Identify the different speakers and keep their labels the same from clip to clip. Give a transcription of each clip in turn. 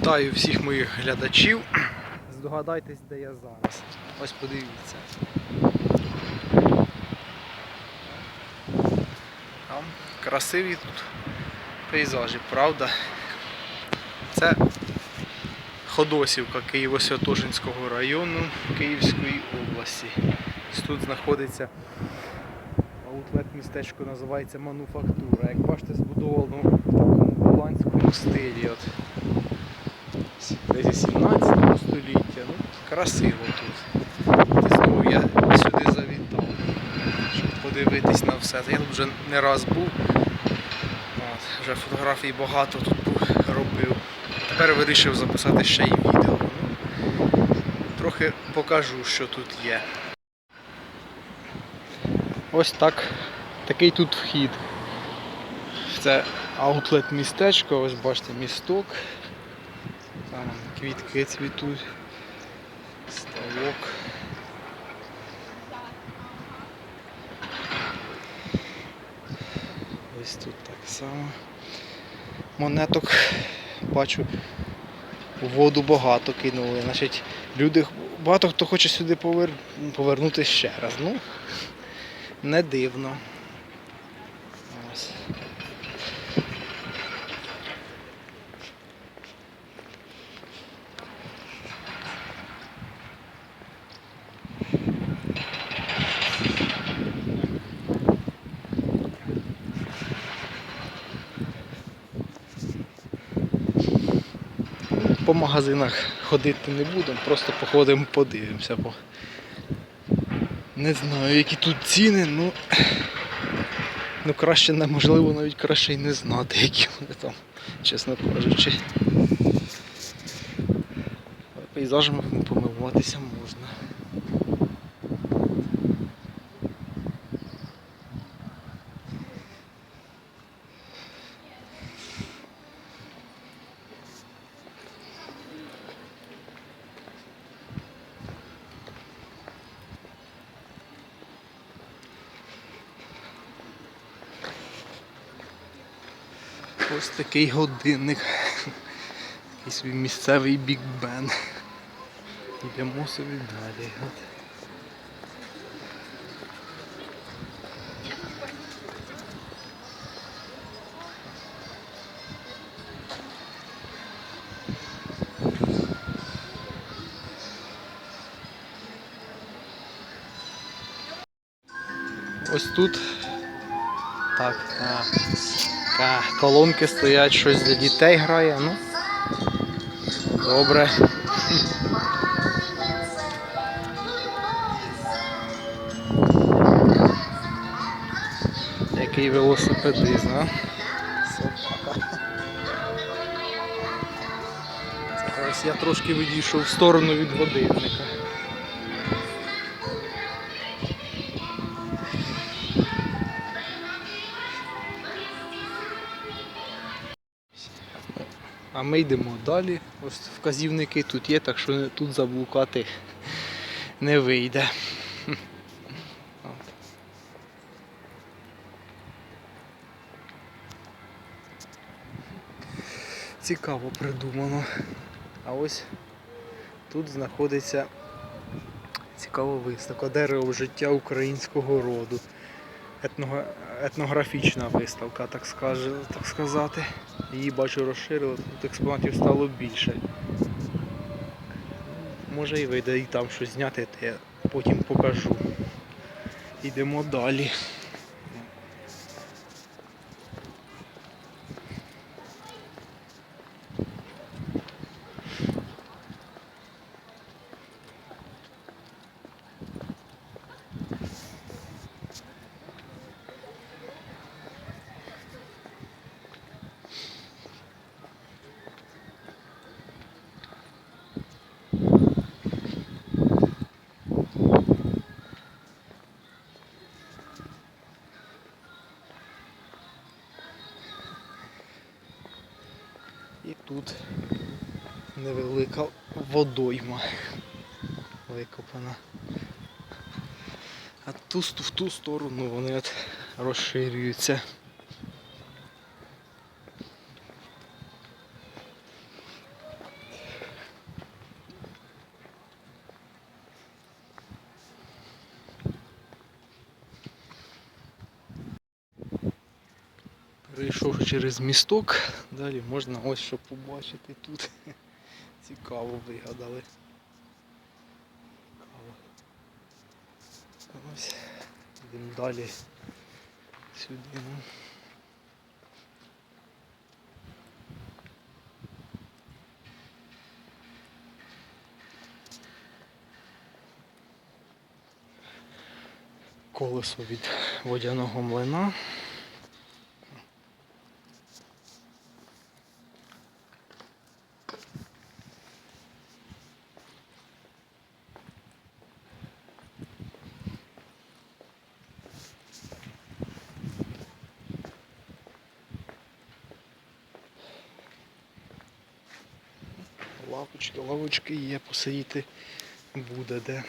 Speaker 1: Вітаю всіх моїх глядачів. Здогадайтесь, де я зараз. Ось подивіться. Там красиві тут пейзажі, правда? Це Ходосівка Києво-Святошинського району Київської області. Тут знаходиться аутлет містечко називається Мануфактура. Як бачите, збудовано в такому голландському стилі. От. Десь 17 століття. Ну, красиво тут. Знову я сюди завітав, щоб подивитись на все. Я тут вже не раз був. От, вже фотографій багато тут робив. Тепер вирішив записати ще й відео. Ну, трохи покажу, що тут є. Ось так. Такий тут вхід. Це аутлет містечко, ось бачите місток. Квітки цвітуть. Ставок. Ось тут так само. Монеток бачу. Воду багато кинули. Значить, люди, багато хто хоче сюди повер... повернути ще раз. Ну, не дивно. Ось. По магазинах ходити не будемо, просто походимо, подивимося. Бо не знаю, які тут ціни, ну, ну краще неможливо навіть краще й не знати, які вони там, чесно кажучи. Пейзажами помилуватися можна. Ось такий годинник. Такий собі місцевий Біг Бен. Йдемо собі далі. Ось тут так, а, така, колонки стоять, щось для дітей грає, ну. Добре. Який велосипедизм, а? Собака. Це ось я трошки відійшов в сторону від годинника. Ми йдемо далі. Ось вказівники тут є, так що тут заблукати не вийде. Цікаво придумано. А ось тут знаходиться цікава виставка Дерево життя українського роду. Етного... Етнографічна виставка, так, скаже, так сказати. Її бачу розширили, тут експонатів стало більше. Може і вийде і там щось зняти, то я потім покажу. Йдемо далі. невелика водойма викопана. А ту, в ту сторону вони от розширюються. Перейшовши через місток, далі можна ось що побачити тут. Цікаво вигадали. Цікаво. Ось. Йдемо далі сюди. Ну. Колесо від водяного млина. Лавочки, лавочки є, посидіти буде де.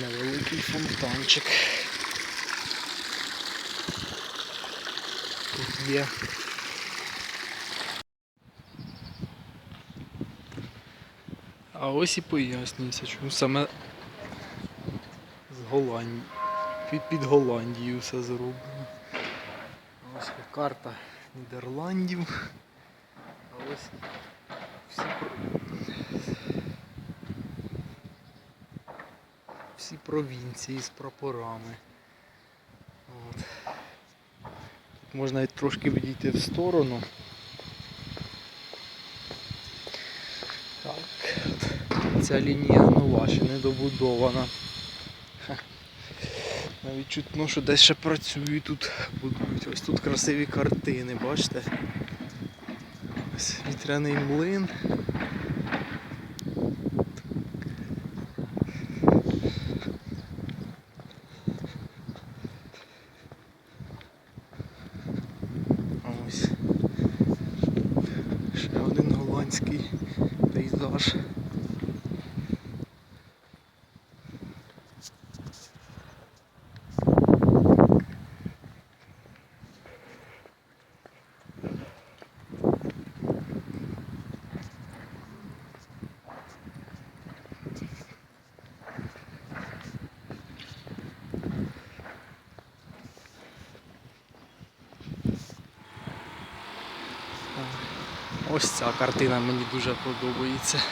Speaker 1: Невеликий фонтанчик. Тут є. А ось і пояснюється, чому саме з Голландії. Під, під Голландією все зроблено. Ось карта Нідерландів. А ось всі, всі провінції з прапорами. От. Тут можна навіть трошки відійти в сторону. Так, ця лінія нова, ще не добудована. Навіть чутно, що десь ще працюють тут, будують. Ось тут красиві картини, бачите? Ось вітряний млин. Ось. Ще один голландський пейзаж. Ось ця картина мені дуже подобається.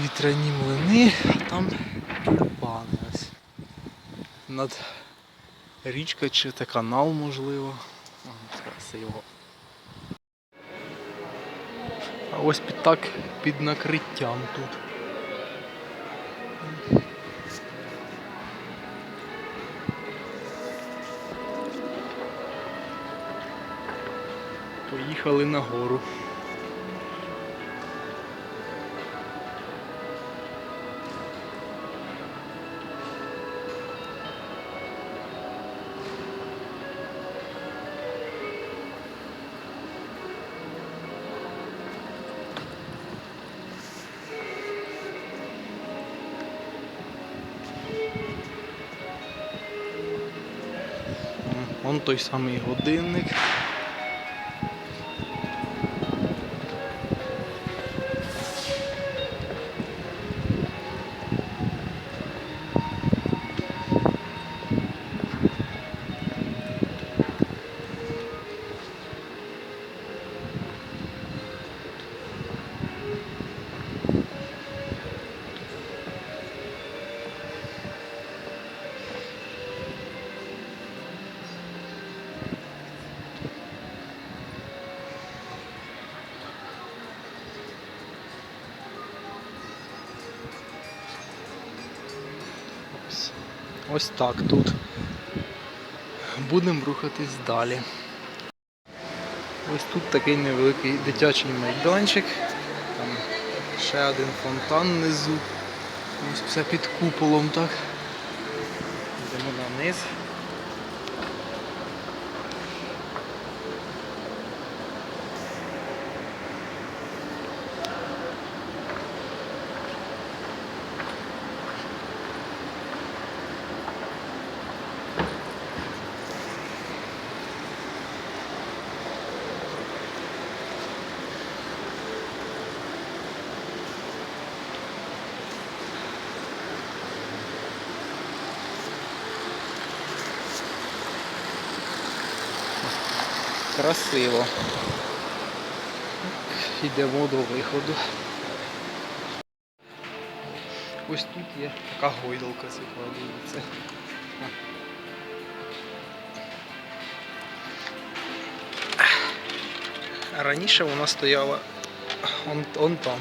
Speaker 1: Вітряні млини, а там тюльпани ось. Над річка чи це канал можливо. Красиво. А ось під так під накриттям тут. Поїхали нагору. Вон той самий годинник. Ось так тут. Будемо рухатись далі. Ось тут такий невеликий дитячий майданчик. Там ще один фонтан внизу. Ось все під куполом, так. Йдемо на низ. Красиво. Йдемо до виходу. Ось тут є така гойдалка закладується. Раніше вона стояла он, он там.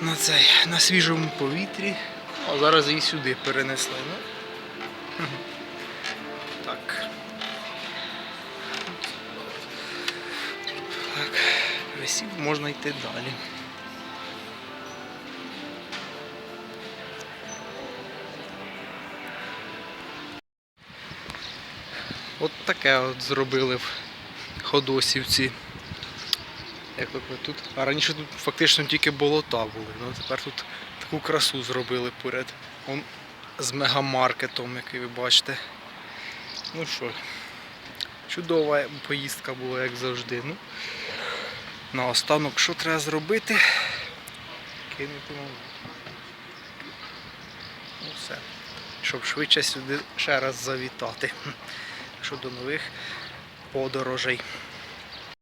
Speaker 1: На, цей, на свіжому повітрі, а зараз її сюди перенесли. Ну, висів, можна йти далі. От таке от зробили в Ходосівці. Як ви тут. А раніше тут фактично тільки болота були. Ну тепер тут таку красу зробили поряд. Он з мегамаркетом, який ви бачите. Ну що, чудова поїздка була, як завжди. Ну, наостанок, що треба зробити? Кинути на Ну все. Щоб швидше сюди ще раз завітати. Що до нових подорожей.